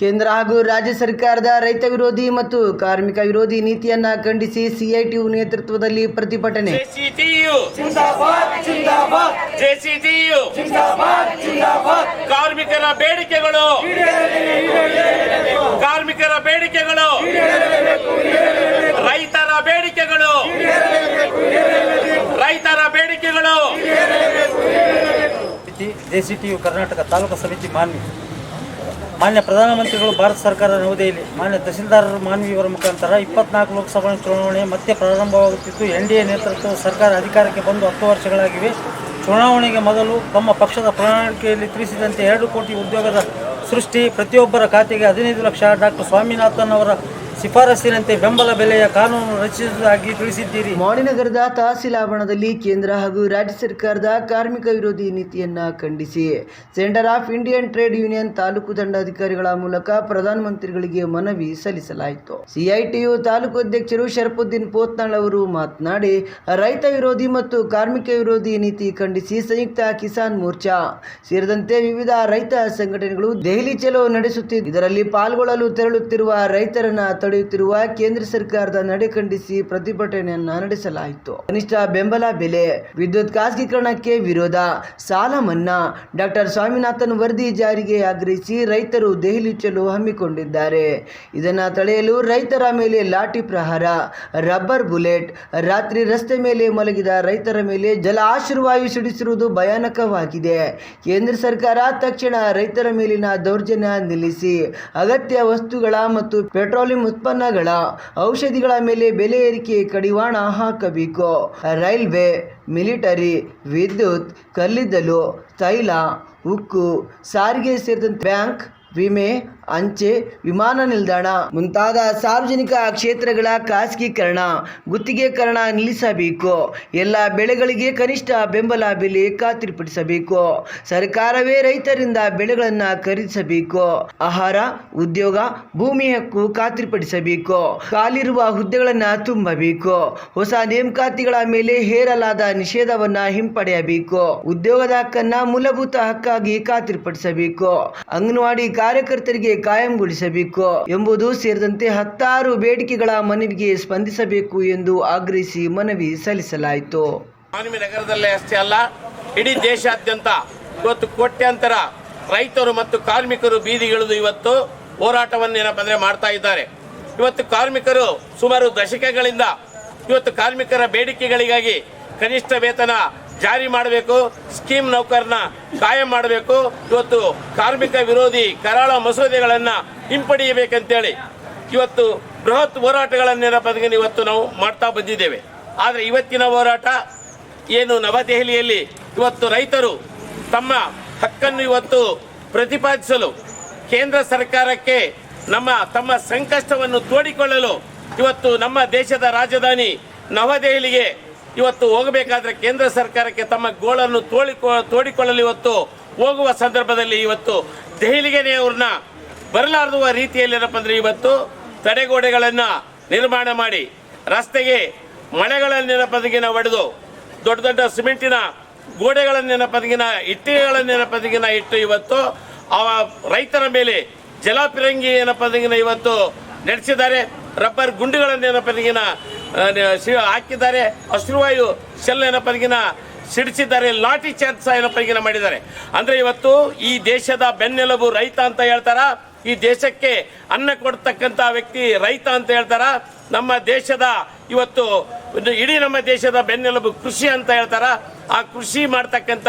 ಕೇಂದ್ರ ಹಾಗೂ ರಾಜ್ಯ ಸರ್ಕಾರದ ರೈತ ವಿರೋಧಿ ಮತ್ತು ಕಾರ್ಮಿಕ ವಿರೋಧಿ ನೀತಿಯನ್ನ ಖಂಡಿಸಿ ಸಿಐಟಿಯು ನೇತೃತ್ವದಲ್ಲಿ ಪ್ರತಿಭಟನೆ. ಕಾರ್ಮಿಕರ ಬೇಡಿಕೆಗಳು. ಕಾರ್ಮಿಕರ ಬೇಡಿಕೆಗಳು. ರೈತರ ಬೇಡಿಕೆಗಳು. ರೈತರ ಬೇಡಿಕೆಗಳು. ಜೆಸಿಟಿಯು ಕರ್ನಾಟಕ ತಾಲೂಕು ಸಮಿತಿ ಮಾನ್ವಿ ಮಾನ್ಯ ಪ್ರಧಾನಮಂತ್ರಿಗಳು, ಭಾರತ ಸರ್ಕಾರದ ನವದೆಹಲಿ, ಮಾನ್ಯ ತಹಸೀಲ್ದಾರರ ಮಾನವಿಯವರ ಮುಖಾಂತರ ಇಪ್ಪತ್ನಾಲ್ಕು ಲೋಕಸಭಾ ಚುನಾವಣೆ ಮತ್ತೆ ಪ್ರಾರಂಭವಾಗುತ್ತಿದ್ದು ಎನ್ ಡಿ ಎ ನೇತೃತ್ವದ ಸರ್ಕಾರ ಅಧಿಕಾರಕ್ಕೆ ಬಂದು ಹತ್ತು ವರ್ಷಗಳಾಗಿವೆ. ಚುನಾವಣೆಗೆ ಮೊದಲು ತಮ್ಮ ಪಕ್ಷದ ಪ್ರಣಾಳಿಕೆಯಲ್ಲಿ ತಿಳಿಸಿದಂತೆ ಎರಡು ಕೋಟಿ ಉದ್ಯೋಗದ ಸೃಷ್ಟಿ, ಪ್ರತಿಯೊಬ್ಬರ ಖಾತೆಗೆ ಹದಿನೈದು ಲಕ್ಷ ಡಾಕ್ಟರ್ ಸ್ವಾಮಿನಾಥನ್ ಅವರ ಶಿಫಾರಸ್ಸಿನಂತೆ ಬೆಂಬಲ ಬೆಲೆಯ ಕಾನೂನು ರಚಿಸುವುದಾಗಿ ತಿಳಿಸಿದ್ದೀರಿ. ಮಾಣಿನಗರದ ತಹಸೀಲ್ ಆವರಣದಲ್ಲಿ ಕೇಂದ್ರ ಹಾಗೂ ರಾಜ್ಯ ಸರ್ಕಾರದ ಕಾರ್ಮಿಕ ವಿರೋಧಿ ನೀತಿಯನ್ನ ಖಂಡಿಸಿ. Centre of Indian trade union taluk ದಂಡಾಧಿಕಾರಿಗಳ ಮೂಲಕ ಪ್ರಧಾನಮಂತ್ರಿಗಳಿಗೆ ಮನವಿ ಸಲ್ಲಿಸಲಾಯಿತು. ಸಿಐಟಿಯು ತಾಲೂಕು ಅಧ್ಯಕ್ಷರು ಶರಫುದ್ದೀನ್ ಪೋತ್ನಾಳ್ ಅವರು ಮಾತನಾಡಿ, ರೈತ ವಿರೋಧಿ ಮತ್ತು ಕಾರ್ಮಿಕ ವಿರೋಧಿ ನೀತಿ ಖಂಡಿಸಿ ಸಂಯುಕ್ತ ಕಿಸಾನ್ ಮೋರ್ಚಾ. ಸೇರಿದಂತೆ ವಿವಿಧ ರೈತ ಸಂಘಟನೆಗಳು ದೆಹಲಿ ಚಲೋ ನಡೆಸುತ್ತಿದ್ದು ಇದರಲ್ಲಿ ಪಾಲ್ಗೊಳ್ಳಲು ತೆರಳುತ್ತಿರುವ ರೈತರನ್ನ ತಡೆಯುತ್ತಿರುವ ಕೇಂದ್ರ ಸರ್ಕಾರದ ನಡೆ ಖಂಡಿಸಿ ಪ್ರತಿಭಟನೆಯನ್ನ ನಡೆಸಲಾಯಿತು. ಕನಿಷ್ಠ ಬೆಂಬಲ ಬೆಲೆ, ವಿದ್ಯುತ್ ಖಾಸಗೀಕರಣಕ್ಕೆ ವಿರೋಧ, ಸಾಲ ಮನ್ನಾ, ಡಾಕ್ಟರ್ ಸ್ವಾಮಿನಾಥನ್ ವರದಿ ಜಾರಿಗೆ ಆಗ್ರಹಿಸಿ ರೈತರು ದೆಹಲಿ ಚಲು ಹಮ್ಮಿಕೊಂಡಿದ್ದಾರೆ. ಇದನ್ನ ತಡೆಯಲು ರೈತರ ಮೇಲೆ ಲಾಠಿ ಪ್ರಹಾರ, ರಬ್ಬರ್ ಬುಲೆಟ್, ರಾತ್ರಿ ರಸ್ತೆ ಮೇಲೆ ಮಲಗಿದ ರೈತರ ಮೇಲೆ ಜಲ ಆಶೀರ್ವಾಯು ಸಿಡಿಸಿರುವುದು ಭಯಾನಕವಾಗಿದೆ. ಕೇಂದ್ರ ಸರ್ಕಾರ ತಕ್ಷಣ ರೈತರ ಮೇಲಿನ ದೌರ್ಜನ್ಯ ನಿಲ್ಲಿಸಿ ಅಗತ್ಯ ವಸ್ತುಗಳ ಮತ್ತು ಪೆಟ್ರೋಲಿಯಂ ಉತ್ಪನ್ನಗಳ ಔಷಧಿಗಳ ಮೇಲೆ ಬೆಲೆ ಏರಿಕೆ ಕಡಿವಾಣ ಹಾಕಬೇಕು. ರೈಲ್ವೆ, ಮಿಲಿಟರಿ, ವಿದ್ಯುತ್, ಕಲ್ಲಿದ್ದಲು, ತೈಲ, ಉಕ್ಕು, ಸಾರಿಗೆ ಸೇರಿದಂತೆ ಬ್ಯಾಂಕ್ ವಿಮೆ ಅಂಚೆ, ವಿಮಾನ ನಿಲ್ದಾಣ, ಮುಂತಾದ ಸಾರ್ವಜನಿಕ ಕ್ಷೇತ್ರಗಳ ಖಾಸಗೀಕರಣ, ಗುತ್ತಿಗೆಕರಣ ನಿಲ್ಲಿಸಬೇಕು. ಎಲ್ಲ ಬೆಳೆಗಳಿಗೆ ಕನಿಷ್ಠ ಬೆಂಬಲ ಬೆಲೆ ಖಾತ್ರಿಪಡಿಸಬೇಕು. ಸರ್ಕಾರವೇ ರೈತರಿಂದ ಬೆಳೆಗಳನ್ನು ಖರೀದಿಸಬೇಕು. ಆಹಾರ, ಉದ್ಯೋಗ, ಭೂಮಿ ಹಕ್ಕು ಖಾತ್ರಿಪಡಿಸಬೇಕು. ಕಾಲಿರುವ ಹುದ್ದೆಗಳನ್ನು ತುಂಬಬೇಕು. ಹೊಸ ನೇಮಕಾತಿಗಳ ಮೇಲೆ ಹೇರಲಾದ ನಿಷೇಧವನ್ನ ಹಿಂಪಡೆಯಬೇಕು. ಉದ್ಯೋಗದ ಹಕ್ಕನ್ನ ಮೂಲಭೂತ ಹಕ್ಕಾಗಿ ಖಾತ್ರಿಪಡಿಸಬೇಕು. ಅಂಗನವಾಡಿ ಕಾರ್ಯಕರ್ತರಿಗೆ ಕಾಯಂಗೊಳಿಸಬೇಕು ಎಂಬುದು ಸೇರಿದಂತೆ ಹತ್ತಾರು ಬೇಡಿಕೆಗಳ ಮನವಿಗೆ ಸ್ಪಂದಿಸಬೇಕು ಎಂದು ಆಗ್ರಹಿಸಿ ಮನವಿ ಸಲ್ಲಿಸಲಾಯಿತು. ನಗರದಲ್ಲೇ ಅಷ್ಟೇ ಅಲ್ಲ, ಇಡೀ ದೇಶಾದ್ಯಂತ ಇವತ್ತು ಕೋಟ್ಯಾಂತರ ರೈತರು ಮತ್ತು ಕಾರ್ಮಿಕರು ಬೀದಿಗಿಳಿದು ಇವತ್ತು ಹೋರಾಟವನ್ನು ಏನಪ್ಪ ಮಾಡ್ತಾ ಇದ್ದಾರೆ. ಇವತ್ತು ಕಾರ್ಮಿಕರು ಸುಮಾರು ದಶಕಗಳಿಂದ ಇವತ್ತು ಕಾರ್ಮಿಕರ ಬೇಡಿಕೆಗಳಿಗಾಗಿ ಕನಿಷ್ಠ ವೇತನ ಜಾರಿ ಮಾಡಬೇಕು, ಸ್ಕೀಮ್ ನೌಕರನ ಕಾಯಂ ಮಾಡಬೇಕು. ಇವತ್ತು ಕಾರ್ಮಿಕ ವಿರೋಧಿ ಕರಾಳ ಮಸೂದೆಗಳನ್ನು ಹಿಂಪಡೆಯಬೇಕಂತೇಳಿ ಇವತ್ತು ಬೃಹತ್ ಹೋರಾಟಗಳನ್ನೇನಪ್ಪ ಇವತ್ತು ನಾವು ಮಾಡ್ತಾ ಬಂದಿದ್ದೇವೆ. ಆದರೆ ಇವತ್ತಿನ ಹೋರಾಟ ಏನು ನವದೆಹಲಿಯಲ್ಲಿ ಇವತ್ತು ರೈತರು ತಮ್ಮ ಹಕ್ಕನ್ನು ಇವತ್ತು ಪ್ರತಿಪಾದಿಸಲು ಕೇಂದ್ರ ಸರ್ಕಾರಕ್ಕೆ ನಮ್ಮ ತಮ್ಮ ಸಂಕಷ್ಟವನ್ನು ತೋಡಿಕೊಳ್ಳಲು ಇವತ್ತು ನಮ್ಮ ದೇಶದ ರಾಜಧಾನಿ ನವದೆಹಲಿಗೆ ಇವತ್ತು ಹೋಗಬೇಕಾದ್ರೆ ಕೇಂದ್ರ ಸರ್ಕಾರಕ್ಕೆ ತಮ್ಮ ಗೋಳನ್ನು ತೋಳಿಕೊ, ತೋಡಿಕೊಳ್ಳಲು ಇವತ್ತು ಹೋಗುವ ಸಂದರ್ಭದಲ್ಲಿ ಇವತ್ತು ದೆಹಲಿಗೆ ಅವ್ರನ್ನ ಬರಲಾರ್ದುವ ರೀತಿಯಲ್ಲಿ ಏನಪ್ಪ ಅಂದ್ರೆ ಇವತ್ತು ತಡೆಗೋಡೆಗಳನ್ನು ನಿರ್ಮಾಣ ಮಾಡಿ ರಸ್ತೆಗೆ ಮಳೆಗಳನ್ನೇನಪ್ಪದಿಗಿನ ಒಡೆದು ದೊಡ್ಡ ದೊಡ್ಡ ಸಿಮೆಂಟಿನ ಗೋಡೆಗಳನ್ನೇನಪ್ಪದಿಗಿನ ಇಟ್ಟಿಗೆಗಳನ್ನೇನಪ್ಪದಿಗಿನ ಇಟ್ಟು ಇವತ್ತು ಆ ರೈತರ ಮೇಲೆ ಜಲಪಿರಂಗಿ ಏನಪ್ಪದಿಗಿನ ಇವತ್ತು ನಡೆಸಿದ್ದಾರೆ. ರಬ್ಬರ್ ಗುಂಡುಗಳನ್ನೇನಪ್ಪದಿಗಿನ ಹಾಕಿದ್ದಾರೆ. ಅಶ್ರುವಾಯು ಶೆಲ್ ಏನಪ್ಪಿನ ಸಿಡಿಸಿದ್ದಾರೆ, ಲಾಠಿ ಚಾರ್ಜ್ ಏನಪ್ಪಿನ ಮಾಡಿದ್ದಾರೆ. ಅಂದ್ರೆ ಇವತ್ತು ಈ ದೇಶದ ಬೆನ್ನೆಲುಬು ರೈತ ಅಂತ ಹೇಳ್ತಾರ. ಈ ದೇಶಕ್ಕೆ ಅನ್ನ ಕೊಡ್ತಕ್ಕಂಥ ವ್ಯಕ್ತಿ ರೈತ ಅಂತ ಹೇಳ್ತಾರ. ನಮ್ಮ ದೇಶದ ಇವತ್ತು, ಇಡೀ ನಮ್ಮ ದೇಶದ ಬೆನ್ನೆಲುಬು ಕೃಷಿ ಅಂತ ಹೇಳ್ತಾರ. ಆ ಕೃಷಿ ಮಾಡ್ತಕ್ಕಂಥ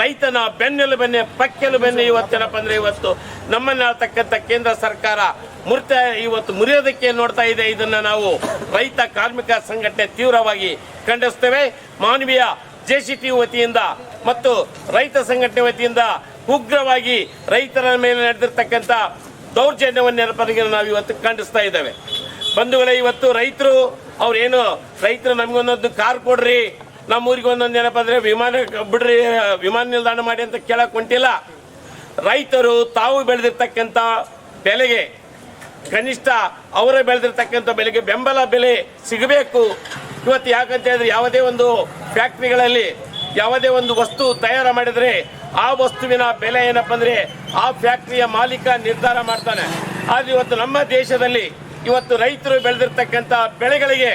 ರೈತನ ಬೆನ್ನೆಲುಬನ್ನೇ ಪಕ್ಕೆಲುಬನ್ನೇ ಇವತ್ತೇನಪ್ಪ ಅಂದ್ರೆ ಇವತ್ತು ನಮ್ಮನ್ನ ಆಳ್ತಕ್ಕಂಥ ಕೇಂದ್ರ ಸರ್ಕಾರ ಮುರಿತ ಇವತ್ತು ಮುರಿಯೋದಕ್ಕೆ ನೋಡ್ತಾ ಇದೆ. ಇದನ್ನ ನಾವು ರೈತ ಕಾರ್ಮಿಕ ಸಂಘಟನೆ ತೀವ್ರವಾಗಿ ಖಂಡಿಸ್ತೇವೆ. ಮಾನವೀಯ ಜೆ ಸಿ ಟಿ ವತಿಯಿಂದ ಮತ್ತು ರೈತ ಸಂಘಟನೆ ವತಿಯಿಂದ ಉಗ್ರವಾಗಿ ರೈತರ ಮೇಲೆ ನಡೆದಿರ್ತಕ್ಕಂಥ ದೌರ್ಜನ್ಯವನ್ನೆನಪರಿಗೆ ನಾವು ಇವತ್ತು ಖಂಡಿಸ್ತಾ ಇದ್ದೇವೆ. ಬಂಧುಗಳೇ, ಇವತ್ತು ರೈತರು ಅವ್ರೇನು, ರೈತರು ನಮಗೊಂದೊಂದು ಕಾರ್ ಕೊಡ್ರಿ ನಮ್ಮ ಊರಿಗೆ ಒಂದೊಂದು ಏನಪ್ಪ ವಿಮಾನ ಬಿಡ್ರಿ, ವಿಮಾನ ನಿಲ್ದಾಣ ಮಾಡಿ ಅಂತ ಕೇಳಕ್ ಹೊಂಟಿಲ್ಲ. ರೈತರು ತಾವು ಬೆಳೆದಿರ್ತಕ್ಕಂಥ ಬೆಲೆಗೆ ಕನಿಷ್ಠ ಅವರೇ ಬೆಳೆದಿರ್ತಕ್ಕಂಥ ಬೆಲೆಗೆ ಬೆಂಬಲ ಬೆಲೆ ಸಿಗಬೇಕು. ಇವತ್ತು ಯಾಕಂತ ಹೇಳಿದ್ರೆ ಯಾವುದೇ ಒಂದು ಫ್ಯಾಕ್ಟ್ರಿಗಳಲ್ಲಿ ಯಾವುದೇ ಒಂದು ವಸ್ತು ತಯಾರು ಮಾಡಿದರೆ ಆ ವಸ್ತುವಿನ ಬೆಲೆ ಏನಪ್ಪ ಅಂದರೆ ಆ ಫ್ಯಾಕ್ಟ್ರಿಯ ಮಾಲೀಕ ನಿರ್ಧಾರ ಮಾಡ್ತಾನೆ. ಆದರೆ ಇವತ್ತು ನಮ್ಮ ದೇಶದಲ್ಲಿ ಇವತ್ತು ರೈತರು ಬೆಳೆದಿರ್ತಕ್ಕಂಥ ಬೆಳೆಗಳಿಗೆ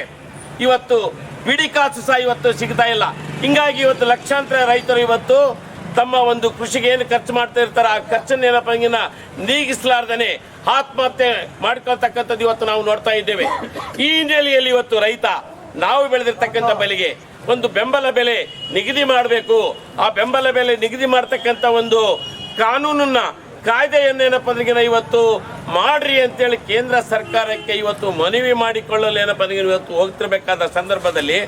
ಇವತ್ತು ಬಿಡಿ ಕಾಸು ಸಹ ಇವತ್ತು ಸಿಗ್ತಾ ಇಲ್ಲ. ಹಿಂಗಾಗಿ ಇವತ್ತು ಲಕ್ಷಾಂತರ ರೈತರು ಇವತ್ತು ತಮ್ಮ ಒಂದು ಕೃಷಿಗೆ ಏನು ಖರ್ಚು ಮಾಡ್ತಾ ಇರ್ತಾರೆ, ಆ ಖರ್ಚನ್ನ ಏನಪ್ಪ ಹಂಗಿನ ನೀಗಿಸಲಾರ್ದೇನೆ ಆತ್ಮಹತ್ಯೆ ಮಾಡ್ಕೊಳ್ತಕ್ಕಂಥದ್ದು ಇವತ್ತು ನಾವು ನೋಡ್ತಾ ಇದ್ದೇವೆ. ಈ ಹಿನ್ನೆಲೆಯಲ್ಲಿ ಇವತ್ತು ರೈತ ನಾವು ಬೆಳೆದಿರ್ತಕ್ಕಂಥ ಬೆಲೆಗೆ ಒಂದು ಬೆಂಬಲ ಬೆಲೆ ನಿಗದಿ ಮಾಡಬೇಕು. ಆ ಬೆಂಬಲ ಬೆಲೆ ನಿಗದಿ ಮಾಡ್ತಕ್ಕಂಥ ಒಂದು ಕಾನೂನನ್ನ ಕಾಯ್ದೆಯನ್ನೇನಪ್ಪ ಅಂದ್ರೆ ಇವತ್ತು ಮಾಡ್ರಿ ಅಂತೇಳಿ ಕೇಂದ್ರ ಸರ್ಕಾರಕ್ಕೆ ಇವತ್ತು ಮನವಿ ಮಾಡಿಕೊಳ್ಳಲು ಏನಪ್ಪ ಅಂದ್ರೆ ಇವತ್ತು ಹೋಗ್ತಿರ್ಬೇಕಾದ ಸಂದರ್ಭದಲ್ಲಿ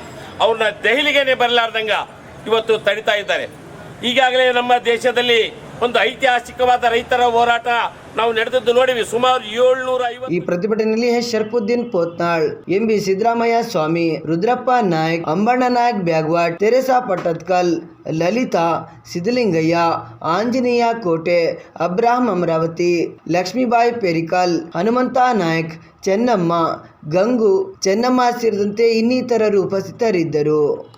ಅವ್ರನ್ನ ದೆಹಲಿಗೆನೆ ಬರಲಾರ್ದಂಗ ಇವತ್ತು ತಡಿತಾ ಇದ್ದಾರೆ. ಈಗಾಗಲೇ ನಮ್ಮ ದೇಶದಲ್ಲಿ ಒಂದು ಐತಿಹಾಸಿಕವಾದ ರೈತರ ಹೋರಾಟ ನಾವು ನಡೆದದ್ದು ನೋಡಿವಿ, ಸುಮಾರು ಏಳ್ನೂರ ಈ ಪ್ರತಿಭಟನೆಯಲ್ಲಿ Sharfuddin Pothnal, M. B. Siddaramayya Swamy, Rudrappa Naik, Ambanna Naik Bagwad, Teresa Pattadkal Lalitha Siddalingayya Anjaneya Kote, Abraham Amaravati, Lakshmibai Perikal, Hanumantha Naik, Chennamma, Gangu, Chennamma ಸೇರಿದಂತೆ ಇನ್ನಿತರರು ಉಪಸ್ಥಿತರಿದ್ದರು.